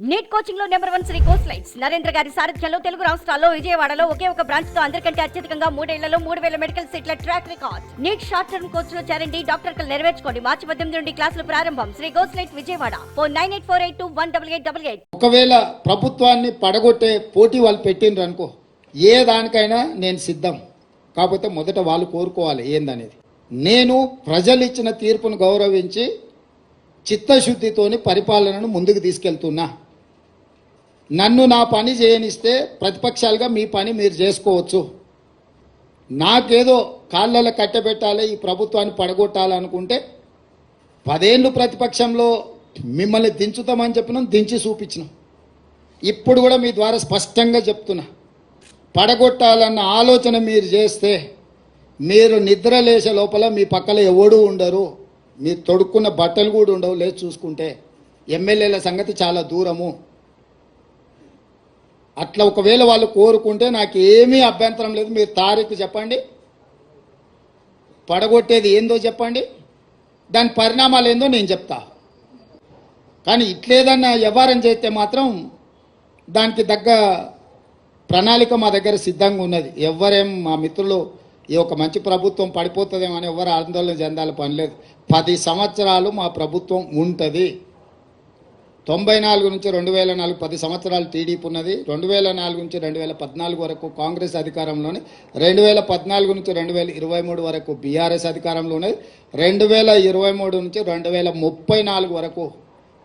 Neat కోచింగ్లో number one Sri course lights. Narendra గారి సారథ్యంలో తెలుగు రాష్ట్రాల్లో విజయవాడలో ఒకే ఒక బ్రాంచ్తో అందరికంటే అత్యధికంగా మూడేళ్ళలో మూడు వేల మెడికల్ సీట్ల track record. NEET short term కోర్స్లో చేరండి డాక్టర్ కలు నెరవేర్చుకోండి. మార్చి పద్దెనిమిది నుండి క్లాసులు ప్రారంభం. Sri course light Vijayawada. Four nine eight four eight two one double eight double eight. ఒకవేళ ప్రభుత్వాన్ని పడగొట్టే పోటీ వాళ్ళు పెట్టిండ్రు అనుకో ఏ దానికైనా నేను సిద్ధం. కాకపోతే మొదట వాళ్ళు కోరుకోవాలి ఏందనేది. నేను ప్రజలు ఇచ్చిన తీర్పును గౌరవించి చిత్తశుద్ధితోని పరిపాలనను ముందుకు తీసుకెళ్తున్నా. నన్ను నా పని చేయనిస్తే ప్రతిపక్షాలుగా మీ పని మీరు చేసుకోవచ్చు. నాకేదో కాళ్ళలో కట్టబెట్టాలి ఈ ప్రభుత్వాన్ని పడగొట్టాలనుకుంటే పదేళ్ళు ప్రతిపక్షంలో మిమ్మల్ని దించుతామని చెప్పినాం దించి చూపించినాం. ఇప్పుడు కూడా మీ ద్వారా స్పష్టంగా చెప్తున్నా. పడగొట్టాలన్న ఆలోచన మీరు చేస్తే మీరు నిద్ర లేచే లోపల మీ పక్కన ఎవడు ఉండరు. మీరు తొడుక్కున్న బట్టలు కూడా ఉండవు. లేదు చూసుకుంటే ఎమ్మెల్యేల సంగతి చాలా దూరము. అట్లా ఒకవేళ వాళ్ళు కోరుకుంటే నాకు ఏమీ అభ్యంతరం లేదు. మీరు తారీఖు చెప్పండి. పడగొట్టేది ఏందో చెప్పండి. దాని పరిణామాలు ఏందో నేను చెప్తా. కానీ ఇట్లేదన్నా వ్యవహారం చేస్తే మాత్రం దానికి తగ్గ ప్రణాళిక మా దగ్గర సిద్ధంగా ఉన్నది. ఎవరేం మా మిత్రులు ఈ ఒక మంచి ప్రభుత్వం పడిపోతుందేమో అని ఎవరు ఆందోళన చెందాలి పని లేదు. పది సంవత్సరాలు మా ప్రభుత్వం ఉంటుంది. తొంభై నాలుగు నుంచి రెండు వేల నాలుగు పది సంవత్సరాలు టీడీపీ ఉన్నది. రెండు వేల నాలుగు నుంచి రెండు వేల పద్నాలుగు వరకు కాంగ్రెస్ అధికారంలోనే రెండు వేల పద్నాలుగు నుంచి రెండు వేల ఇరవై మూడు వరకు బీఆర్ఎస్ అధికారంలోనే రెండు వేల ఇరవై మూడు నుంచి రెండు వేల ముప్పై నాలుగు వరకు